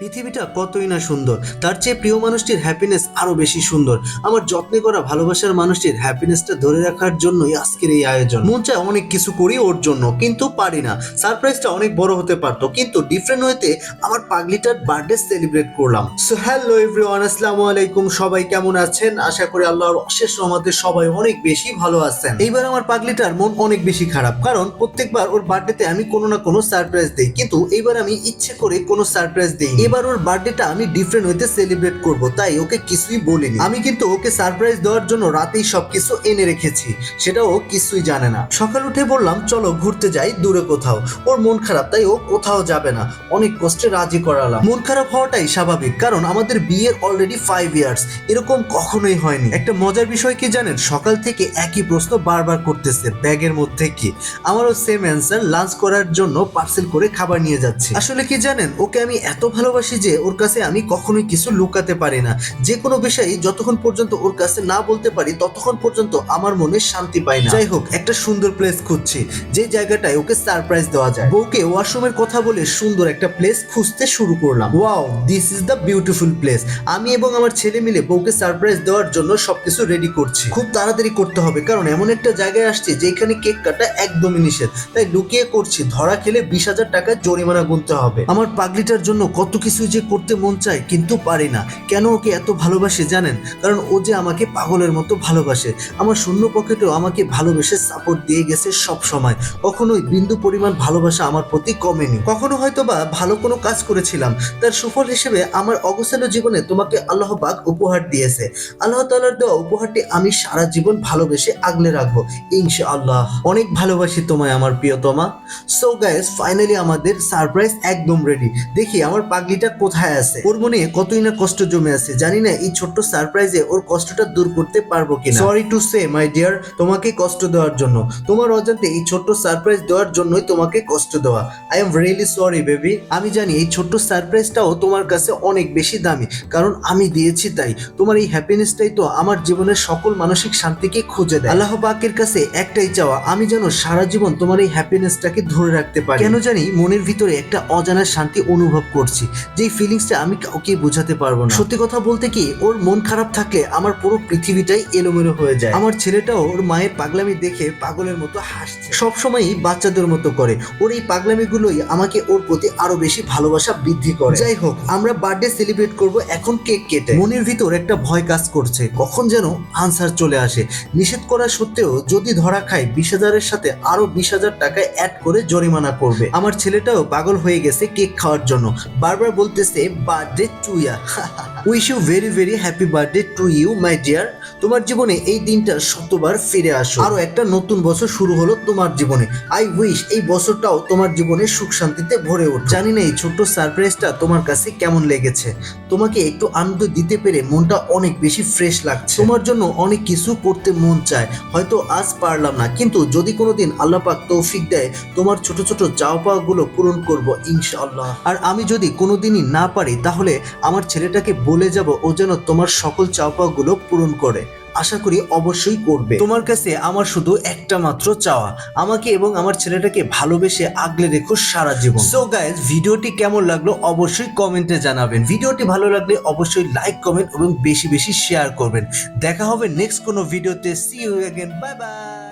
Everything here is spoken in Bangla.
পৃথিবীটা কতই না সুন্দর। তার চেয়ে প্রিয় মানুষটির হ্যাপিনেস আরও বেশি সুন্দর। আমার যত্নে করা ভালোবাসার মানুষটির হ্যাপিনেসটা ধরে রাখার জন্যই আজকের এই আয়োজন। মন চায় অনেক কিছু করি ওর জন্য, কিন্তু পারি না। সারপ্রাইজটা অনেক বড় হতে পারতো, কিন্তু ডিফারেন্ট হইতে আমার পাগলিটার বার্থডে সেলিব্রেট করলাম। সো হ্যালো এভরিওয়ান আসসালামু আলাইকুম, সবাই কেমন আছেন? আশা করি আল্লাহর অশেষ রহমতে সবাই অনেক বেশি ভালো আছেন। এইবার আমার পাগলিটার মন অনেক বেশি খারাপ, কারণ প্রত্যেকবার ওর বার্থডেতে আমি কোনো না কোনো সারপ্রাইজ দেই, কিন্তু এইবার আমি ইচ্ছে করে কোনো সারপ্রাইজ দেই এবার ওর বার্থডেটা আমি ডিফারেন্ট হইতে সেলিব্রেট করব, তাই ওকে কিছুই বলিনি। আমি কিন্তু ওকে সারপ্রাইজ দেওয়ার জন্য রাতেই সবকিছু এনে রেখেছি, সেটা ও কিছুই জানে না। সকাল উঠে বললাম, চলো ঘুরতে যাই, দূরে কোথাও। ওর মন খারাপ, তাই ও কোথাও যাবে না। অনেক কষ্টে রাজি করালাম। মন খারাপ হওয়াটাই স্বাভাবিক, কারণ আমাদের বিয়ের অলরেডি ফাইভ ইয়ার্স এরকম কখনোই হয়নি। একটা মজার বিষয় কি জানেন? সকাল থেকে একই প্রশ্ন বারবার করতেছে, ব্যাগের মধ্যে কি? আমারও সেম অ্যান্সার লাঞ্চ করার জন্য পার্সেল করে খাবার নিয়ে যাচ্ছে। আসলে কি জানেন? ওকে আমি এত ভালোবাসি যে ওর কাছে আমি কখনোই কিছু লুকাতে পারি না। যে কোনো বিষয়ে যতক্ষণ পর্যন্ত ওর কাছে না বলতে পারি, ততক্ষণ পর্যন্ত আমার মনে শান্তি পাই না। যাই হোক একটা সুন্দর প্লেস খুঁজছি। যে জায়গাটায় ওকে সারপ্রাইজ দেওয়া যায়। বউকে ওয়াশরুমের কথা বলে সুন্দর একটা প্লেস খুঁজতে শুরু করলাম। Wow this is the beautiful place আমি এবং আমার ছেলে মিলে বউকে সারপ্রাইজ দেওয়ার জন্য সবকিছু রেডি করছি। খুব তাড়াতাড়ি করতে হবে, কারণ এমন একটা জায়গায় আসছে যেখানে কেক কাটা একদমই নিষেধ। তাই লুকিয়ে করছি, ধরা খেলে বিশ হাজার টাকা জরিমানা গুনতে হবে। আমার পাগলিটার জন্য কত কিছু যে করতে মন চায় কিন্তু পারি না। কেন ওকে এত ভালোবাসে জানেন? কারণ ও যে আমাকে পাগলের মতো ভালোবাসে। আমার শূন্য পকেটেও আমাকে ভালোবেসে সাপোর্ট দিয়ে গেছে সব সময়। কখনোই বিন্দু পরিমাণ ভালোবাসা আমার প্রতি কমেনি। কখনো হয়তো বা ভালো কোনো কাজ করেছিলাম। তার সুফল হিসেবে আমার অগোছালো জীবনে তোমাকে আল্লাহ পাক উপহার দিয়েছে। আল্লাহ তাআলার দেওয়া উপহারটি আমি সারা জীবন ভালোবেসে আগলে রাখব, ইনশাআল্লাহ। অনেক ভালোবাসি তোমায় আমার প্রিয়তমা। সো গাইস ফাইনালি আমাদের সারপ্রাইজ একদম রেডি দেখি, আমার পাগলিটা কোথায় আছে? ওর মনে কতই না কষ্ট জমে আছে? জানি না, এই ছোট্ট সারপ্রাইজে ওর কষ্টটা দূর করতে পারব কিনা? Sorry to say my dear তোমাকে কষ্ট দেওয়ার জন্য। তোমার অজান্তে এই ছোট্ট সারপ্রাইজ দেওয়ার জন্যই তোমাকে কষ্ট দেওয়া। I am really sorry baby আমি জানি এই ছোট্ট সারপ্রাইজটাও তোমার কাছে অনেক বেশি দামি। কারণ আমি দিয়েছি তাই। তোমার এই হ্যাপিনেসটাই তো আমার জীবনের সকল মানসিক শান্তিকে খুঁজে দেয়। আল্লাহ পাকের কাছে একটাই চাওয়া, আমি যেন সারা জীবন তোমার এই হ্যাপিনেসটাকে ধরে রাখতে পারি। কেন জানি মনের ভিতরে একটা অজানা শান্তি অনুভব করছি। যে ফিলিংসটা আমি কাউকে বোঝাতে পারব না। সত্যি কথা বলতে কি, ওর মন খারাপ থাকলে আমার পুরো পৃথিবীটাই এলোমেলো হয়ে যায়। আমার ছেলেটাও ওর মায়ের পাগলামি দেখে পাগলের মতো হাসছে। সবসময়ই বাচ্চাদের মতো করে। ওর এই পাগলামিগুলোই আমাকে ওর প্রতি আরও বেশি ভালোবাসা বৃদ্ধি করে। যাই হোক, আমরা বার্থডে সেলিব্রেট করব এখন কেক কেটে। মনের ভিতর একটা ভয় কাজ করছে, কখন যেন আনসার চলে আসে। নিষেধ করা সত্ত্বেও যদি ধরা খায়, বিশ হাজারের সাথে আরও বিশ হাজার টাকা অ্যাড করে জরিমানা করবে। আমার ছেলেটাও পাগল হয়ে গেছে কেক খাওয়ার জন্য। বারবার বলতেছে birthday to year wish you very very happy birthday to you my dear তোমার জীবনে এই দিনটা শতবার ফিরে আসো। আরও একটা নতুন বছর শুরু হলো তোমার জীবনে। আই উইশ এই বছরটাও তোমার জীবনে সুখ শান্তিতে ভরে ওঠ। জানি না এই ছোট্ট সারপ্রাইজটা তোমার কাছে কেমন লেগেছে। তোমাকে একটু আনন্দ দিতে পেরে মনটা অনেক বেশি ফ্রেশ লাগছে। তোমার জন্য অনেক কিছু করতে মন চায়। হয়তো আজ পারলাম না, কিন্তু যদি কোনোদিন আল্লাহ পাক তৌফিক দেয়, তোমার ছোট ছোট চাওয়া পাওয়া গুলো পূরণ করব ইনশাআল্লাহ। আর আমি যদি কোনোদিনই না পারি, তাহলে আমার ছেলেটাকে বলে যাব, ও যেন তোমার সকল চাওয়া পাওয়া গুলো পূরণ করে। আশা করি অবশ্যই করবে। তোমার কাছে আমার শুধু একটা মাত্র চাওয়া। আমাকে এবং আমার ছেলেটাকে ভালোবেসে আগলে রেখো সারা জীবন। সো গাইজ ভিডিওটি কেমন লাগল অবশ্যই কমেন্টে জানাবেন। ভিডিওটি ভালো লাগলে অবশ্যই লাইক কমেন্ট এবং বেশি বেশি শেয়ার করবেন। দেখা হবে নেক্সট কোনো ভিডিওতে। See you again bye bye